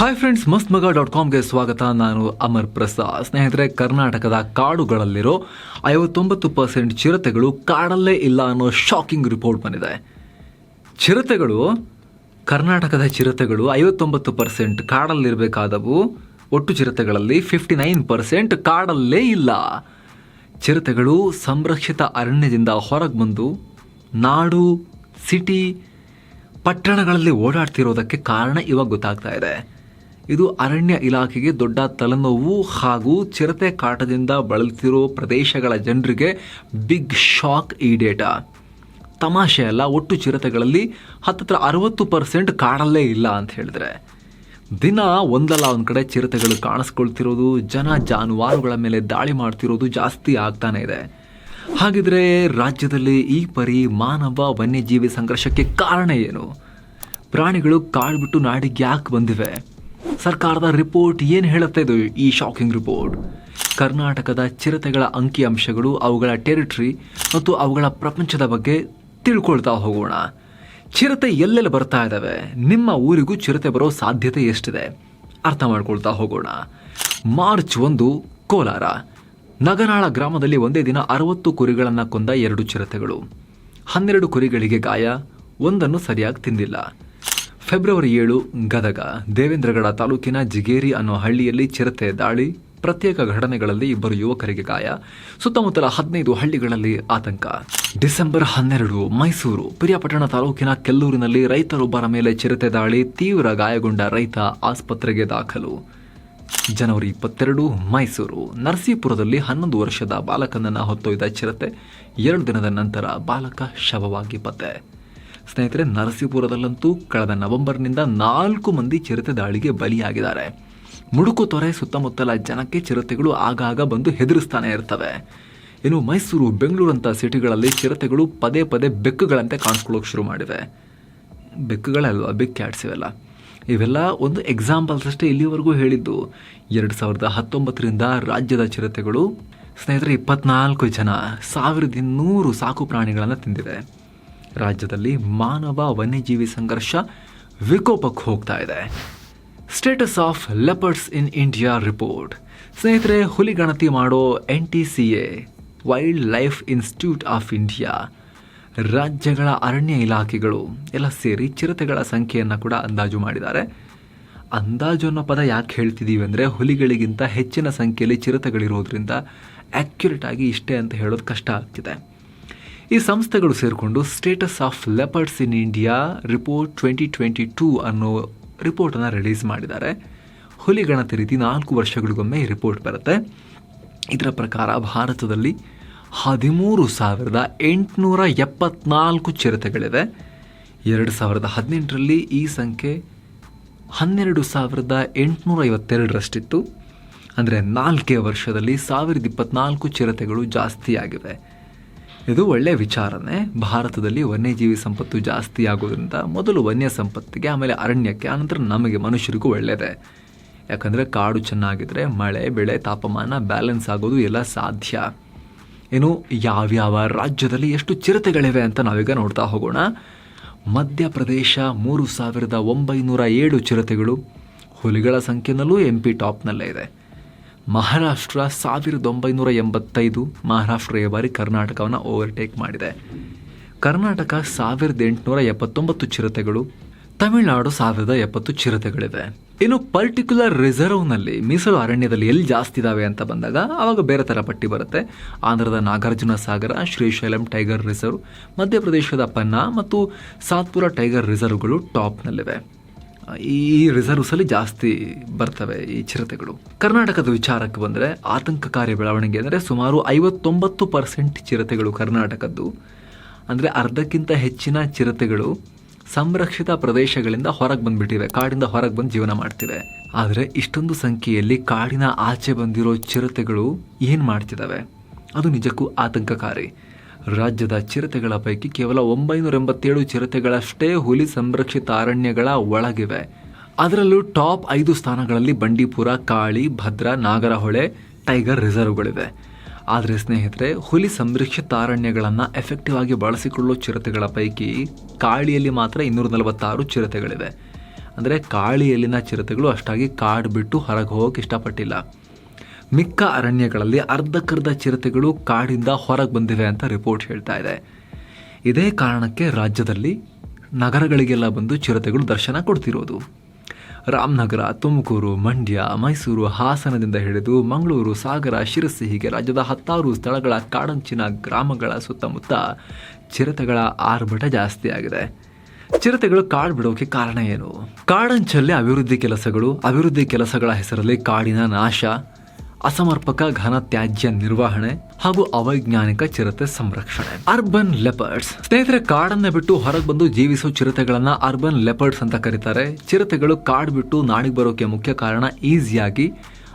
Hi friends ಮಸ್ತ್ ಮಗ dot ಕಾಮ್ಗೆ ಸ್ವಾಗತ. ನಾನು ಅಮರ್ ಪ್ರಸಾದ್. ಸ್ನೇಹಿತರೆ, ಕರ್ನಾಟಕದ ಕಾಡುಗಳಲ್ಲಿರೋ ಐವತ್ತೊಂಬತ್ತು ಪರ್ಸೆಂಟ್ ಚಿರತೆಗಳು ಕಾಡಲ್ಲೇ ಇಲ್ಲ ಅನ್ನೋ ಶಾಕಿಂಗ್ ರಿಪೋರ್ಟ್ ಬಂದಿದೆ. ಚಿರತೆಗಳು, ಕರ್ನಾಟಕದ ಚಿರತೆಗಳು ಐವತ್ತೊಂಬತ್ತು ಪರ್ಸೆಂಟ್ ಕಾಡಲ್ಲಿರಬೇಕಾದವು. ಒಟ್ಟು ಚಿರತೆಗಳಲ್ಲಿ ಫಿಫ್ಟಿ ನೈನ್ ಪರ್ಸೆಂಟ್ ಕಾಡಲ್ಲೇ ಇಲ್ಲ. ಚಿರತೆಗಳು ಸಂರಕ್ಷಿತ ಅರಣ್ಯದಿಂದ ಹೊರಗೆ ಬಂದು ನಾಡು ಸಿಟಿ ಪಟ್ಟಣಗಳಲ್ಲಿ ಓಡಾಡ್ತಿರೋದಕ್ಕೆ ಕಾರಣ ಇವಾಗ ಗೊತ್ತಾಗ್ತಾ ಇದೆ. ಇದು ಅರಣ್ಯ ಇಲಾಖೆಗೆ ದೊಡ್ಡ ತಲೆನೋವು ಹಾಗೂ ಚಿರತೆ ಕಾಟದಿಂದ ಬಳಲ್ತಿರೋ ಪ್ರದೇಶಗಳ ಜನರಿಗೆ ಬಿಗ್ ಶಾಕ್ ಈ ಡೇಟಾ. ತಮಾಷೆ ಅಲ್ಲ, ಒಟ್ಟು ಚಿರತೆಗಳಲ್ಲಿ ಹತ್ತತ್ರ ಅರವತ್ತು ಪರ್ಸೆಂಟ್ ಕಾಡಲ್ಲೇ ಇಲ್ಲ ಅಂತ ಹೇಳಿದ್ರೆ. ದಿನ ಒಂದಲ್ಲ ಒಂದು ಕಡೆ ಚಿರತೆಗಳು ಕಾಣಿಸ್ಕೊಳ್ತಿರೋದು, ಜನ ಜಾನುವಾರುಗಳ ಮೇಲೆ ದಾಳಿ ಮಾಡ್ತಿರೋದು ಜಾಸ್ತಿ ಆಗ್ತಾನೆ ಇದೆ. ಹಾಗಿದ್ರೆ ರಾಜ್ಯದಲ್ಲಿ ಈ ಪರಿ ಮಾನವ ವನ್ಯಜೀವಿ ಸಂಘರ್ಷಕ್ಕೆ ಕಾರಣ ಏನು? ಪ್ರಾಣಿಗಳು ಕಾಡು ಬಿಟ್ಟು ನಾಡಿಗೆ ಯಾಕೆ ಬಂದಿವೆ. ಸರ್ಕಾರದ ರಿಪೋರ್ಟ್ ಏನು ಹೇಳುತ್ತೆ ಇದು? ಈ ಶಾಕಿಂಗ್ ರಿಪೋರ್ಟ್ ಕರ್ನಾಟಕದ ಚಿರತೆಗಳ ಅಂಕಿಅಂಶಗಳು ಅವುಗಳ ಟೆರಿಟರಿ ಮತ್ತು ಅವುಗಳ ಪ್ರಪಂಚದ ಬಗ್ಗೆ ತಿಳ್ಕೊಳ್ತಾ ಹೋಗೋಣ. ಚಿರತೆ ಎಲ್ಲೆಲ್ಲಿ ಬರ್ತಾ ಇದ್ದಾವೆ ನಿಮ್ಮ ಊರಿಗೂ ಚಿರತೆ ಬರೋ ಸಾಧ್ಯತೆ ಎಷ್ಟಿದೆ? ಅರ್ಥ ಮಾಡ್ಕೊಳ್ತಾ ಹೋಗೋಣ. ಮಾರ್ಚ್ ಒಂದು, ಕೋಲಾರ. ನಗನಾಳ ಗ್ರಾಮದಲ್ಲಿ ಒಂದೇ ದಿನ ಅರವತ್ತು ಕುರಿಗಳನ್ನು ಕೊಂದ ಎರಡು ಚಿರತೆಗಳು. ಹನ್ನೆರಡು ಕುರಿಗಳಿಗೆ ಗಾಯ, ಒಂದನ್ನು ಸರಿಯಾಗಿ ತಿಂದಿಲ್ಲ. ಫೆಬ್ರವರಿ ಏಳು, ಗದಗ. ದೇವೇಂದ್ರಗಡ ತಾಲೂಕಿನ ಜಿಗೇರಿ ಅನ್ನೋ ಹಳ್ಳಿಯಲ್ಲಿ ಚಿರತೆ, ದಾಳಿ, ಪ್ರತ್ಯೇಕ ಘಟನೆಗಳಲ್ಲಿ ಇಬ್ಬರು ಯುವಕರಿಗೆ ಗಾಯ. ಸುತ್ತಮುತ್ತಲ ಹದಿನೈದು ಹಳ್ಳಿಗಳಲ್ಲಿ ಆತಂಕ. ಡಿಸೆಂಬರ್ ಹನ್ನೆರಡು, ಮೈಸೂರು. ಪಿರಿಯಾಪಟ್ಟಣ ತಾಲೂಕಿನ ಕೆಲ್ಲೂರಿನಲ್ಲಿ ರೈತರೊಬ್ಬರ ಮೇಲೆ ಚಿರತೆ, ದಾಳಿ, ತೀವ್ರ ಗಾಯಗೊಂಡ ರೈತ ಆಸ್ಪತ್ರೆಗೆ ದಾಖಲು. ಜನವರಿ ಇಪ್ಪತ್ತೆರಡು, ಮೈಸೂರು. ನರಸೀಪುರದಲ್ಲಿ ಹನ್ನೊಂದು ವರ್ಷದ ಬಾಲಕನನ್ನು ಹೊತ್ತೊಯ್ದ ಚಿರತೆ. ಎರಡು ದಿನದ ನಂತರ ಬಾಲಕ ಶವವಾಗಿ ಪತ್ತೆ. ಸ್ನೇಹಿತರೆ, ನರಸೀಪುರದಲ್ಲಂತೂ ಕಳೆದ ನವೆಂಬರ್ನಿಂದ ನಾಲ್ಕು ಮಂದಿ ಚಿರತೆ ದಾಳಿಗೆ ಬಲಿಯಾಗಿದ್ದಾರೆ. ಮುಡುಕು ತೊರೆ ಸುತ್ತಮುತ್ತಲ ಜನಕ್ಕೆ ಚಿರತೆಗಳು ಆಗಾಗ ಬಂದು ಹೆದರಿಸ್ತಾನೆ ಇರ್ತವೆ. ಇನ್ನು ಮೈಸೂರು ಬೆಂಗಳೂರಂಥ ಸಿಟಿಗಳಲ್ಲಿ ಚಿರತೆಗಳು ಪದೇ ಪದೇ ಬೆಕ್ಕುಗಳಂತೆ ಕಾಣಿಸ್ಕೊಳ್ಳೋಕೆ ಶುರು ಮಾಡಿವೆ. ಬೆಕ್ಕುಗಳಲ್ವಾ ಬೆಕ್ ಕ್ಯಾಟ್ಸ್ ಇವೆಲ್ಲ ಇವೆಲ್ಲ ಒಂದು ಎಕ್ಸಾಂಪಲ್ಸ್ ಅಷ್ಟೇ ಇಲ್ಲಿವರೆಗೂ ಹೇಳಿದ್ದು. ಎರಡು ಸಾವಿರದ ಹತ್ತೊಂಬತ್ತರಿಂದ ರಾಜ್ಯದ ಚಿರತೆಗಳು, ಸ್ನೇಹಿತರೆ, ಇಪ್ಪತ್ನಾಲ್ಕು ಜನ, ಸಾವಿರದ ಇನ್ನೂರು ಸಾಕು ಪ್ರಾಣಿಗಳನ್ನು ತಿಂದಿದೆ ರಾಜ್ಯದಲ್ಲಿ ಮಾನವ ವನ್ಯಜೀವಿ ಸಂಘರ್ಷ ವಿಕೋಪಕ್ಕೆ ಹೋಗ್ತಾ ಇದೆ. Status of leopards in India report ಸ್ನೇಹಿತರೆ, ಹುಲಿ ಗಣತಿ ಮಾಡೋ N T C A wildlife institute of India ರಾಜ್ಯಗಳ ಅರಣ್ಯ ಇಲಾಖೆಗಳು ಎಲ್ಲ ಸೇರಿ ಚಿರತೆಗಳ ಸಂಖ್ಯೆಯನ್ನು ಕೂಡ ಅಂದಾಜು ಮಾಡಿದ್ದಾರೆ. ಅಂದಾಜು ಅನ್ನೋ ಪದ ಯಾಕೆ ಹೇಳ್ತಿದ್ದೀವಿ ಅಂದರೆ ಹುಲಿಗಳಿಗಿಂತ ಹೆಚ್ಚಿನ ಸಂಖ್ಯೆಯಲ್ಲಿ ಚಿರತೆಗಳಿರೋದ್ರಿಂದ ಆ್ಯಕ್ಯುರೇಟ್ ಆಗಿ ಇಷ್ಟೇ ಅಂತ ಹೇಳೋದು ಕಷ್ಟ ಆಗ್ತಿದೆ. ಈ ಸಂಸ್ಥೆಗಳು ಸೇರಿಕೊಂಡು status of leopards in India report twenty twenty two ಅನ್ನೋ ರಿಪೋರ್ಟನ್ನು ರಿಲೀಸ್ ಮಾಡಿದ್ದಾರೆ. ಹುಲಿ ಗಣತಿ ರೀತಿ ನಾಲ್ಕು ವರ್ಷಗಳಿಗೊಮ್ಮೆ ಈ ರಿಪೋರ್ಟ್ ಬರುತ್ತೆ. ಇದರ ಪ್ರಕಾರ ಭಾರತದಲ್ಲಿ ಹದಿಮೂರು ಸಾವಿರದ ಎಂಟುನೂರ ಎಪ್ಪತ್ನಾಲ್ಕು ಚಿರತೆಗಳಿವೆ. ಎರಡು ಸಾವಿರದ ಹದಿನೆಂಟರಲ್ಲಿ ಈ ಸಂಖ್ಯೆ ಹನ್ನೆರಡು ಸಾವಿರದ ಎಂಟುನೂರ ಐವತ್ತೆರಡರಷ್ಟಿತ್ತು. ಅಂದರೆ ನಾಲ್ಕೇ ವರ್ಷದಲ್ಲಿ ಸಾವಿರದ ಇಪ್ಪತ್ನಾಲ್ಕು ಚಿರತೆಗಳು ಜಾಸ್ತಿ ಆಗಿವೆ ಇದು ಒಳ್ಳೆಯ ವಿಚಾರನೇ. ಭಾರತದಲ್ಲಿ ವನ್ಯಜೀವಿ ಸಂಪತ್ತು ಜಾಸ್ತಿ ಆಗೋದ್ರಿಂದ ಮೊದಲು ವನ್ಯ ಸಂಪತ್ತಿಗೆ, ಆಮೇಲೆ ಅರಣ್ಯಕ್ಕೆ, ಆನಂತರ ನಮಗೆ ಮನುಷ್ಯರಿಗೂ ಒಳ್ಳೆಯದೇ ಯಾಕಂದರೆ ಕಾಡು ಚೆನ್ನಾಗಿದ್ದರೆ ಮಳೆ, ಬೆಳೆ, ತಾಪಮಾನ ಬ್ಯಾಲೆನ್ಸ್ ಆಗೋದು ಎಲ್ಲ ಸಾಧ್ಯ. ಏನು ಯಾವ್ಯಾವ ರಾಜ್ಯದಲ್ಲಿ ಎಷ್ಟು ಚಿರತೆಗಳಿವೆ ಅಂತ ನಾವೀಗ ನೋಡ್ತಾ ಹೋಗೋಣ. ಮಧ್ಯಪ್ರದೇಶ ಮೂರು ಸಾವಿರದ ಒಂಬೈನೂರ ಏಳು ಚಿರತೆಗಳು. ಹುಲಿಗಳ ಸಂಖ್ಯೆನಲ್ಲೂ ಎಂ ಪಿ ಟಾಪ್ನಲ್ಲೇ ಇದೆ. ಮಹಾರಾಷ್ಟ್ರ ಸಾವಿರದ ಒಂಬೈನೂರ ಎಂಬತ್ತೈದು ಮಹಾರಾಷ್ಟ್ರ ಈ ಬಾರಿ ಕರ್ನಾಟಕವನ್ನು ಓವರ್ಟೇಕ್ ಮಾಡಿದೆ. ಕರ್ನಾಟಕ ಸಾವಿರದ ಎಂಟುನೂರ ಎಪ್ಪತ್ತೊಂಬತ್ತು ಚಿರತೆಗಳು, ತಮಿಳುನಾಡು ಸಾವಿರದ ಎಪ್ಪತ್ತು ಚಿರತೆಗಳಿವೆ. ಇನ್ನು ಪರ್ಟಿಕ್ಯುಲರ್ ರಿಸರ್ವ್ನಲ್ಲಿ ಮೀಸಲು ಅರಣ್ಯದಲ್ಲಿ ಎಲ್ಲಿ ಜಾಸ್ತಿ ಇದಾವೆ ಅಂತ ಬಂದಾಗ ಆವಾಗ ಬೇರೆ ಥರ ಪಟ್ಟಿ ಬರುತ್ತೆ. ಆಂಧ್ರದ ನಾಗಾರ್ಜುನ ಸಾಗರ, ಶ್ರೀಶೈಲಂ ಟೈಗರ್ ರಿಸರ್ವ್ ಮಧ್ಯಪ್ರದೇಶದ ಪನ್ನಾ ಮತ್ತು ಸಾತ್ಪುರ ಟೈಗರ್ ರಿಸರ್ವ್ಗಳು ಟಾಪ್ನಲ್ಲಿವೆ ಈ ರಿಸರ್ವ್ಸಲ್ಲಿ ಜಾಸ್ತಿ ಬರ್ತವೆ ಈ ಚಿರತೆಗಳು. ಕರ್ನಾಟಕದ ವಿಚಾರಕ್ಕೆ ಬಂದರೆ ಆತಂಕಕಾರಿ ಬೆಳವಣಿಗೆ ಅಂದರೆ ಸುಮಾರು ಐವತ್ತೊಂಬತ್ತು ಪರ್ಸೆಂಟ್ ಚಿರತೆಗಳು ಕರ್ನಾಟಕದ್ದು. ಅಂದರೆ ಅರ್ಧಕ್ಕಿಂತ ಹೆಚ್ಚಿನ ಚಿರತೆಗಳು ಸಂರಕ್ಷಿತ ಪ್ರದೇಶಗಳಿಂದ ಹೊರಗೆ ಬಂದುಬಿಟ್ಟಿವೆ, ಕಾಡಿಂದ ಹೊರಗೆ ಬಂದು ಜೀವನ ಮಾಡ್ತಿವೆ. ಆದರೆ ಇಷ್ಟೊಂದು ಸಂಖ್ಯೆಯಲ್ಲಿ ಕಾಡಿನ ಆಚೆ ಬಂದಿರೋ ಚಿರತೆಗಳು ಏನು ಮಾಡ್ತಿದ್ದಾವೆ ಅದು ನಿಜಕ್ಕೂ ಆತಂಕಕಾರಿ. ರಾಜ್ಯದ ಚಿರತೆಗಳ ಪೈಕಿ ಕೇವಲ ಒಂಬೈನೂರ ಎಂಬತ್ತೇಳು ಚಿರತೆಗಳಷ್ಟೇ ಹುಲಿ ಸಂರಕ್ಷಿತ ಅರಣ್ಯಗಳ ಒಳಗಿವೆ. ಅದರಲ್ಲೂ ಟಾಪ್ ಐದು ಸ್ಥಾನಗಳಲ್ಲಿ ಬಂಡೀಪುರ, ಕಾಳಿ, ಭದ್ರಾ, ನಾಗರಹೊಳೆ, ಟೈಗರ್ ರಿಸರ್ವ್ಗಳಿವೆ. ಆದರೆ ಸ್ನೇಹಿತರೆ, ಹುಲಿ ಸಂರಕ್ಷಿತ ಅರಣ್ಯಗಳನ್ನು ಎಫೆಕ್ಟಿವ್ ಆಗಿ ಬಳಸಿಕೊಳ್ಳೋ ಚಿರತೆಗಳ ಪೈಕಿ ಕಾಳಿಯಲ್ಲಿ ಮಾತ್ರ ಇನ್ನೂರ ನಲವತ್ತಾರು ಚಿರತೆಗಳಿವೆ. ಅಂದರೆ ಕಾಳಿಯಲ್ಲಿನ ಚಿರತೆಗಳು ಅಷ್ಟಾಗಿ ಕಾಡು ಬಿಟ್ಟು ಹೊರಗೆ ಹೋಗೋಕೆ ಇಷ್ಟಪಟ್ಟಿಲ್ಲ. ಮಿಕ್ಕ ಅರಣ್ಯಗಳಲ್ಲಿ ಅರ್ಧಕ್ಕರ್ಧ ಚಿರತೆಗಳು ಕಾಡಿಂದ ಹೊರಗೆ ಬಂದಿವೆ ಅಂತ ರಿಪೋರ್ಟ್ ಹೇಳ್ತಾ ಇದೆ. ಇದೇ ಕಾರಣಕ್ಕೆ ರಾಜ್ಯದಲ್ಲಿ ನಗರಗಳಿಗೆಲ್ಲ ಬಂದು ಚಿರತೆಗಳು ದರ್ಶನ ಕೊಡ್ತಿರೋದು. ರಾಮನಗರ, ತುಮಕೂರು, ಮಂಡ್ಯ, ಮೈಸೂರು, ಹಾಸನದಿಂದ ಹಿಡಿದು ಮಂಗಳೂರು, ಸಾಗರ, ಶಿರಸಿ ಹೀಗೆ ರಾಜ್ಯದ ಹತ್ತಾರು ಸ್ಥಳಗಳ ಕಾಡಂಚಿನ ಗ್ರಾಮಗಳ ಸುತ್ತಮುತ್ತ ಚಿರತೆಗಳ ಆರ್ಭಟ ಜಾಸ್ತಿ ಆಗಿದೆ ಚಿರತೆಗಳು ಕಾಡು ಬಿಡೋಕೆ ಕಾರಣ ಏನು? ಕಾಡಂಚಲ್ಲಿ ಅಭಿವೃದ್ಧಿ ಕೆಲಸಗಳು, ಅಭಿವೃದ್ಧಿ ಕೆಲಸಗಳ ಹೆಸರಲ್ಲಿ ಕಾಡಿನ ನಾಶ ಅಸಮರ್ಪಕ ಘನ ತ್ಯಾಜ್ಯ ನಿರ್ವಹಣೆ ಹಾಗೂ ಅವೈಜ್ಞಾನಿಕ ಚಿರತೆ ಸಂರಕ್ಷಣೆ. ಅರ್ಬನ್ ಲೆಪರ್ಡ್ಸ್ ಸ್ನೇಹಿತರೆ, ಕಾಡನ್ನ ಬಿಟ್ಟು ಹೊರಗೆ ಬಂದು ಜೀವಿಸೋ ಚಿರತೆಗಳನ್ನ ಅರ್ಬನ್ ಲೆಪರ್ಡ್ಸ್ ಅಂತ ಕರೀತಾರೆ. ಚಿರತೆಗಳು ಕಾಡು ಬಿಟ್ಟು ನಾಡಿಗೆ ಬರೋಕೆ ಮುಖ್ಯ ಕಾರಣ ಈಸಿಯಾಗಿ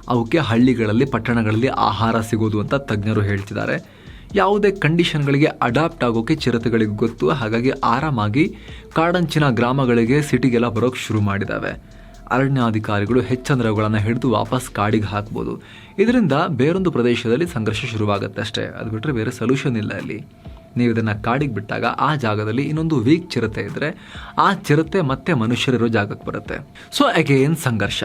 ಅವಕ್ಕೆ ಹಳ್ಳಿಗಳಲ್ಲಿ, ಪಟ್ಟಣಗಳಲ್ಲಿ ಆಹಾರ ಸಿಗೋದು ಅಂತ ತಜ್ಞರು ಹೇಳ್ತಿದ್ದಾರೆ. ಯಾವುದೇ ಕಂಡೀಷನ್ಗಳಿಗೆ ಅಡಾಪ್ಟ್ ಆಗೋಕೆ ಚಿರತೆಗಳಿಗೆ ಗೊತ್ತು. ಹಾಗಾಗಿ ಆರಾಮಾಗಿ ಕಾಡಂಚಿನ ಗ್ರಾಮಗಳಿಗೆ ಸಿಟಿಗೆಲ್ಲ ಬರೋಕ್ಕೆ ಶುರು ಮಾಡಿದ್ದಾವೆ ಅರಣ್ಯಾಧಿಕಾರಿಗಳು ಹೆಚ್ಚಂದ್ರೆ ಅವುಗಳನ್ನು ಹಿಡಿದು ವಾಪಸ್ ಕಾಡಿಗೆ ಹಾಕ್ಬೋದು. ಇದರಿಂದ ಬೇರೊಂದು ಪ್ರದೇಶದಲ್ಲಿ ಸಂಘರ್ಷ ಶುರುವಾಗುತ್ತೆ ಅಷ್ಟೇ. ಅದು ಬಿಟ್ಟರೆ ಬೇರೆ ಸೊಲ್ಯೂಷನ್ ಇಲ್ಲ ಅಲ್ಲಿ ನೀವು ಇದನ್ನು ಕಾಡಿಗೆ ಬಿಟ್ಟಾಗ ಆ ಜಾಗದಲ್ಲಿ ಇನ್ನೊಂದು ವೀಕ್ ಚಿರತೆ ಇದ್ದರೆ ಆ ಚಿರತೆ ಮತ್ತೆ ಮನುಷ್ಯರಿರೋ ಜಾಗಕ್ಕೆ ಬರುತ್ತೆ. ಸೊ ಅಗೇನ್ ಸಂಘರ್ಷ.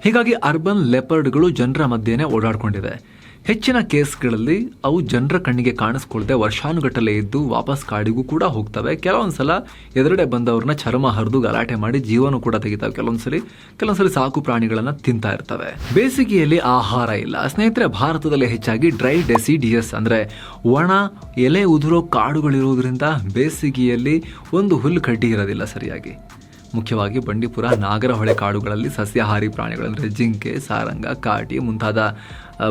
ಹೀಗಾಗಿ ಅರ್ಬನ್ ಲೆಪರ್ಡ್ಗಳು ಜನರ ಮಧ್ಯೆನೇ ಓಡಾಡ್ಕೊಂಡಿದೆ. ಹೆಚ್ಚಿನ ಕೇಸ್ಗಳಲ್ಲಿ ಅವು ಜನರ ಕಣ್ಣಿಗೆ ಕಾಣಿಸ್ಕೊಳ್ದೆ ವರ್ಷಾನುಗಟ್ಟಲೆ ಇದ್ದು ವಾಪಸ್ ಕಾಡಿಗೂ ಕೂಡ ಹೋಗ್ತವೆ. ಕೆಲವೊಂದ್ಸಲ ಎದುರುಗಡೆ ಬಂದವ್ರನ್ನ ಚರ್ಮ ಹರಿದು ಗಲಾಟೆ ಮಾಡಿ ಜೀವನ ಕೂಡ ತೆಗಿತಾವೆ. ಕೆಲವೊಂದ್ಸಲಿ ಕೆಲವೊಂದ್ಸಲಿ ಸಾಕು ಪ್ರಾಣಿಗಳನ್ನ ತಿಂತಾ ಇರ್ತವೆ. ಬೇಸಿಗೆಯಲ್ಲಿ ಆಹಾರ ಇಲ್ಲ. ಸ್ನೇಹಿತರೆ, ಭಾರತದಲ್ಲಿ ಹೆಚ್ಚಾಗಿ ಡ್ರೈ ಡೆಸಿಡಿಯಸ್ ಅಂದ್ರೆ ಒಣ, ಎಲೆ ಉದುರೋ ಕಾಡುಗಳಿರುವುದರಿಂದ ಬೇಸಿಗೆಯಲ್ಲಿ ಒಂದು ಹುಲ್ಲು ಕಡ್ಡಿ ಇರೋದಿಲ್ಲ ಸರಿಯಾಗಿ. ಮುಖ್ಯವಾಗಿ ಬಂಡೀಪುರ, ನಾಗರಹೊಳೆ ಕಾಡುಗಳಲ್ಲಿ ಸಸ್ಯಾಹಾರಿ ಪ್ರಾಣಿಗಳಂದರೆ ಜಿಂಕೆ, ಸಾರಂಗ, ಕಾಟಿ ಮುಂತಾದ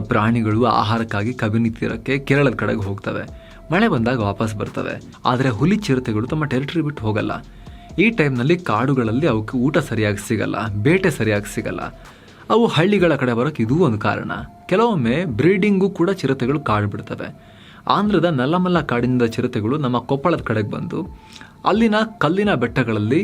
ಪ್ರಾಣಿಗಳು ಆಹಾರಕ್ಕಾಗಿ ಕಬಿನಿ ತೀರಕ್ಕೆ ಕೇರಳದ ಕಡೆಗೆ ಹೋಗ್ತವೆ. ಮಳೆ ಬಂದಾಗ ವಾಪಸ್ ಬರ್ತವೆ. ಆದರೆ ಹುಲಿ ಚಿರತೆಗಳು ತಮ್ಮ ಟೆರಿಟರಿ ಬಿಟ್ಟು ಹೋಗಲ್ಲ. ಈ ಟೈಮ್ನಲ್ಲಿ ಕಾಡುಗಳಲ್ಲಿ ಅವಕ್ಕೆ ಊಟ ಸರಿಯಾಗಿ ಸಿಗಲ್ಲ, ಬೇಟೆ ಸರಿಯಾಗಿ ಸಿಗಲ್ಲ. ಅವು ಹಳ್ಳಿಗಳ ಕಡೆ ಬರೋಕ್ಕೆ ಇದೂ ಒಂದು ಕಾರಣ. ಕೆಲವೊಮ್ಮೆ ಬ್ರೀಡಿಂಗೂ ಕೂಡ ಚಿರತೆಗಳು ಕಾಡು ಬಿಡ್ತವೆ. ಆಂಧ್ರದ ನಲ್ಲಮಲ್ಲ ಕಾಡಿನಿಂದ ಚಿರತೆಗಳು ನಮ್ಮ ಕೊಪ್ಪಳದ ಕಡೆಗೆ ಬಂದು ಅಲ್ಲಿನ ಕಲ್ಲಿನ ಬೆಟ್ಟಗಳಲ್ಲಿ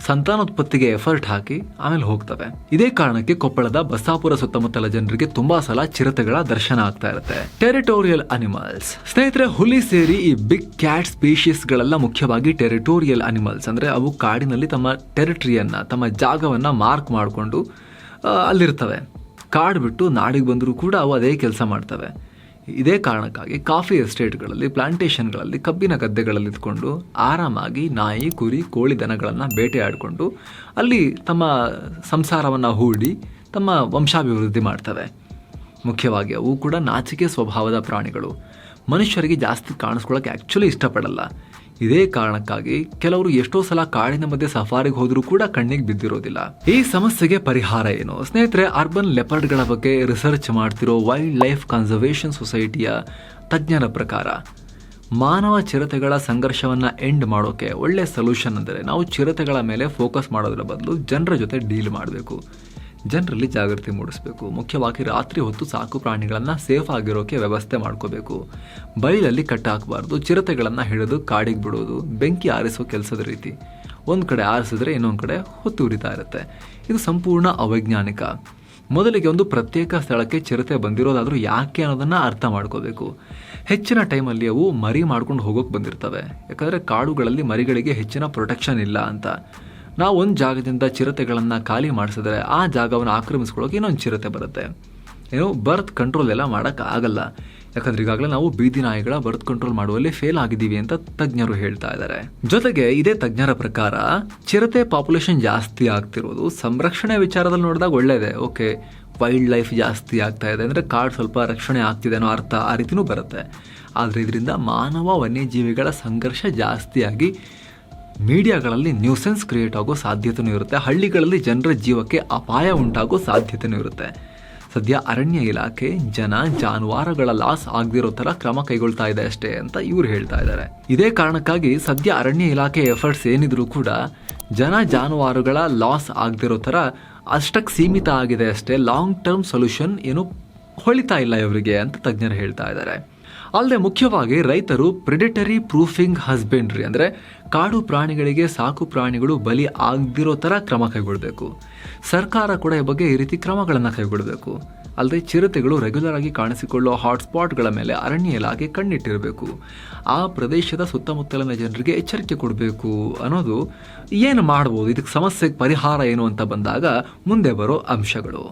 ಸಂತಾನೋತ್ಪತ್ತಿಗೆ ಎಫರ್ಟ್ ಹಾಕಿ ಆಮೇಲೆ ಹೋಗ್ತವೆ. ಇದೇ ಕಾರಣಕ್ಕೆ ಕೊಪ್ಪಳದ ಬಸ್ಸಾಪುರ ಸುತ್ತಮುತ್ತಲ ಜನರಿಗೆ ತುಂಬಾ ಸಲ ಚಿರತೆಗಳ ದರ್ಶನ ಆಗ್ತಾ ಇರುತ್ತೆ. ಟೆರಿಟೋರಿಯಲ್ ಅನಿಮಲ್ಸ್ ಸ್ನೇಹಿತರೆ, ಹುಲಿ ಸೇರಿ ಈ ಬಿಗ್ ಕ್ಯಾಟ್ ಸ್ಪೀಶೀಸ್ ಗಳೆಲ್ಲ ಮುಖ್ಯವಾಗಿ ಟೆರಿಟೋರಿಯಲ್ ಅನಿಮಲ್ಸ್ ಅಂದ್ರೆ ಅವು ಕಾಡಿನಲ್ಲಿ ತಮ್ಮ ಟೆರಿಟರಿಯನ್ನ ತಮ್ಮ ಜಾಗವನ್ನ ಮಾರ್ಕ್ ಮಾಡಿಕೊಂಡು ಅಲ್ಲಿರ್ತವೆ. ಕಾಡು ಬಿಟ್ಟು ನಾಡಿಗೆ ಬಂದರೂ ಕೂಡ ಅವು ಅದೇ ಕೆಲಸ ಮಾಡ್ತವೆ. ಇದೇ ಕಾರಣಕ್ಕಾಗಿ ಕಾಫಿ ಎಸ್ಟೇಟ್ಗಳಲ್ಲಿ, ಪ್ಲಾಂಟೇಷನ್ಗಳಲ್ಲಿ, ಕಬ್ಬಿನ ಗದ್ದೆಗಳಲ್ಲಿ ಇದ್ಕೊಂಡು ಆರಾಮಾಗಿ ನಾಯಿ, ಕುರಿ, ಕೋಳಿ ದನಗಳನ್ನು ಬೇಟೆಯಾಡಿಕೊಂಡು ಅಲ್ಲಿ ತಮ್ಮ ಸಂಸಾರವನ್ನು ಹೂಡಿ ತಮ್ಮ ವಂಶಾಭಿವೃದ್ಧಿ ಮಾಡ್ತವೆ. ಮುಖ್ಯವಾಗಿ ಅವು ಕೂಡ ನಾಚಿಕೆ ಸ್ವಭಾವದ ಪ್ರಾಣಿಗಳು. ಮನುಷ್ಯರಿಗೆ ಜಾಸ್ತಿ ಕಾಣಿಸ್ಕೊಳ್ಳೋಕೆ ಆ್ಯಕ್ಚುಲಿ ಇಷ್ಟಪಡಲ್ಲ. ಇದೇ ಕಾರಣಕ್ಕಾಗಿ ಕೆಲವರು ಎಷ್ಟೋ ಸಲ ಕಾಡಿನ ಮಧ್ಯೆ ಸಫಾರಿಗೆ ಹೋದರೂ ಕೂಡ ಕಣ್ಣಿಗೆ ಬಿದ್ದಿರೋದಿಲ್ಲ. ಈ ಸಮಸ್ಯೆಗೆ ಪರಿಹಾರ ಏನು? ಸ್ನೇಹಿತರೆ ಅರ್ಬನ್ ಲೆಪರ್ಡ್ಗಳ ಬಗ್ಗೆ ರಿಸರ್ಚ್ ಮಾಡ್ತಿರೋ ವೈಲ್ಡ್ ಲೈಫ್ ಕನ್ಸರ್ವೇಷನ್ ಸೊಸೈಟಿಯ ತಜ್ಞರ ಪ್ರಕಾರ, ಮಾನವ ಚಿರತೆಗಳ ಸಂಘರ್ಷವನ್ನು ಎಂಡ್ ಮಾಡೋಕೆ ಒಳ್ಳೆ ಸೊಲ್ಯೂಷನ್ ಅಂದರೆ ನಾವು ಚಿರತೆಗಳ ಮೇಲೆ ಫೋಕಸ್ ಮಾಡೋದ್ರ ಬದಲು ಜನರ ಜೊತೆ ಡೀಲ್ ಮಾಡಬೇಕು. ಜನರಲ್ಲಿ ಜಾಗೃತಿ ಮೂಡಿಸಬೇಕು. ಮುಖ್ಯವಾಗಿ ರಾತ್ರಿ ಹೊತ್ತು ಸಾಕು ಪ್ರಾಣಿಗಳನ್ನು ಸೇಫ್ ಆಗಿರೋಕೆ ವ್ಯವಸ್ಥೆ ಮಾಡ್ಕೋಬೇಕು. ಬೈಲಲ್ಲಿ ಕಟ್ಟಾಕಬಾರ್ದು ಚಿರತೆಗಳನ್ನು ಹಿಡಿದು ಕಾಡಿಗೆ ಬಿಡೋದು, ಬೆಂಕಿ ಆರಿಸೋ ಕೆಲಸದ ರೀತಿ. ಒಂದು ಕಡೆ ಆರಿಸಿದ್ರೆ ಇನ್ನೊಂದು ಕಡೆ ಹೊತ್ತು ಉರಿತಾ ಇರುತ್ತೆ. ಇದು ಸಂಪೂರ್ಣ ಅವೈಜ್ಞಾನಿಕ. ಮೊದಲಿಗೆ ಒಂದು ಪ್ರತ್ಯೇಕ ಸ್ಥಳಕ್ಕೆ ಚಿರತೆ ಬಂದಿರೋದಾದರೂ ಯಾಕೆ ಅನ್ನೋದನ್ನು ಅರ್ಥ ಮಾಡ್ಕೋಬೇಕು. ಹೆಚ್ಚಿನ ಟೈಮಲ್ಲಿ ಅವು ಮರಿ ಮಾಡ್ಕೊಂಡು ಹೋಗೋಕೆ ಬಂದಿರ್ತವೆ. ಯಾಕಂದರೆ ಕಾಡುಗಳಲ್ಲಿ ಮರಿಗಳಿಗೆ ಹೆಚ್ಚಿನ ಪ್ರೊಟೆಕ್ಷನ್ ಇಲ್ಲ ಅಂತ. ನಾವು ಒಂದು ಜಾಗದಿಂದ ಚಿರತೆಗಳನ್ನು ಖಾಲಿ ಮಾಡಿಸಿದ್ರೆ ಆ ಜಾಗವನ್ನು ಆಕ್ರಮಿಸ್ಕೊಳ್ಳೋಕೆ ಇನ್ನೊಂದು ಚಿರತೆ ಬರುತ್ತೆ. ಏನು ಬರ್ತ್ ಕಂಟ್ರೋಲ್ ಎಲ್ಲ ಮಾಡೋಕ್ಕಾಗಲ್ಲ. ಯಾಕಂದ್ರೆ ಈಗಾಗಲೇ ನಾವು ಬೀದಿ ನಾಯಿಗಳ ಬರ್ತ್ ಕಂಟ್ರೋಲ್ ಮಾಡುವಲ್ಲಿ ಫೇಲ್ ಆಗಿದ್ದೀವಿ ಅಂತ ತಜ್ಞರು ಹೇಳ್ತಾ ಇದ್ದಾರೆ. ಜೊತೆಗೆ ಇದೇ ತಜ್ಞರ ಪ್ರಕಾರ ಚಿರತೆ ಪಾಪ್ಯುಲೇಷನ್ ಜಾಸ್ತಿ ಆಗ್ತಿರೋದು ಸಂರಕ್ಷಣೆ ವಿಚಾರದಲ್ಲಿ ನೋಡಿದಾಗ ಒಳ್ಳೇದೇ. ಓಕೆ ವೈಲ್ಡ್ ಲೈಫ್ ಜಾಸ್ತಿ ಆಗ್ತಾ ಇದೆ ಅಂದರೆ ಕಾಡು ಸ್ವಲ್ಪ ರಕ್ಷಣೆ ಆಗ್ತಿದೆ ಅನ್ನೋ ಅರ್ಥ ಆ ರೀತಿಯೂ ಬರುತ್ತೆ. ಆದರೆ ಇದರಿಂದ ಮಾನವ ವನ್ಯಜೀವಿಗಳ ಸಂಘರ್ಷ ಜಾಸ್ತಿಯಾಗಿ ಮೀಡಿಯಾಗಳಲ್ಲಿ ನ್ಯೂಸೆನ್ಸ್ ಕ್ರಿಯೇಟ್ ಆಗೋ ಸಾಧ್ಯತೆಯೂ ಇರುತ್ತೆ. ಹಳ್ಳಿಗಳಲ್ಲಿ ಜನರ ಜೀವಕ್ಕೆ ಅಪಾಯ ಉಂಟಾಗೋ ಸಾಧ್ಯತೆನೂ ಇರುತ್ತೆ. ಸದ್ಯ ಅರಣ್ಯ ಇಲಾಖೆ ಜನ ಜಾನುವಾರುಗಳ ಲಾಸ್ ಆಗದಿರೋ ಥರ ಕ್ರಮ ಕೈಗೊಳ್ತಾ ಇದೆ ಅಷ್ಟೇ ಅಂತ ಇವರು ಹೇಳ್ತಾ ಇದ್ದಾರೆ. ಇದೇ ಕಾರಣಕ್ಕಾಗಿ ಸದ್ಯ ಅರಣ್ಯ ಇಲಾಖೆ ಎಫರ್ಟ್ಸ್ ಏನಿದ್ರು ಕೂಡ ಜನ ಜಾನುವಾರುಗಳ ಲಾಸ್ ಆಗದಿರೋ ಥರ ಅಷ್ಟಕ್ಕೆ ಸೀಮಿತ ಆಗಿದೆ ಅಷ್ಟೇ. ಲಾಂಗ್ ಟರ್ಮ್ ಸೊಲ್ಯೂಷನ್ ಏನು ಹೊಳಿತಾ ಇಲ್ಲ ಇವರಿಗೆ ಅಂತ ತಜ್ಞರು ಹೇಳ್ತಾ ಇದ್ದಾರೆ. ಅಲ್ಲದೆ ಮುಖ್ಯವಾಗಿ ರೈತರು ಪ್ರಿಡೆಟರಿ ಪ್ರೂಫಿಂಗ್ ಹಸ್ಬೆಂಡ್ರಿ ಅಂದರೆ ಕಾಡು ಪ್ರಾಣಿಗಳಿಗೆ ಸಾಕು ಪ್ರಾಣಿಗಳು ಬಲಿ ಆಗದಿರೋ ಥರ ಕ್ರಮ ಕೈಗೊಳ್ಳಬೇಕು ಸರ್ಕಾರ ಕೂಡ ಈ ಬಗ್ಗೆ ಈ ರೀತಿ ಕ್ರಮಗಳನ್ನು ಕೈಗೊಳ್ಳಬೇಕು ಅಲ್ಲದೆ ಚಿರತೆಗಳು ರೆಗ್ಯುಲರ್ ಆಗಿ ಕಾಣಿಸಿಕೊಳ್ಳುವ ಹಾಟ್ಸ್ಪಾಟ್ಗಳ ಮೇಲೆ ಅರಣ್ಯ ಇಲಾಖೆ ಕಣ್ಣಿಟ್ಟಿರಬೇಕು. ಆ ಪ್ರದೇಶದ ಸುತ್ತಮುತ್ತಲಿನ ಜನರಿಗೆ ಎಚ್ಚರಿಕೆ ಕೊಡಬೇಕು ಅನ್ನೋದು ಏನು ಮಾಡ್ಬೋದು? ಇದಕ್ಕೆ ಸಮಸ್ಯೆಗೆ ಪರಿಹಾರ ಏನು ಅಂತ ಬಂದಾಗ ಮುಂದೆ ಬರೋ ಅಂಶಗಳು.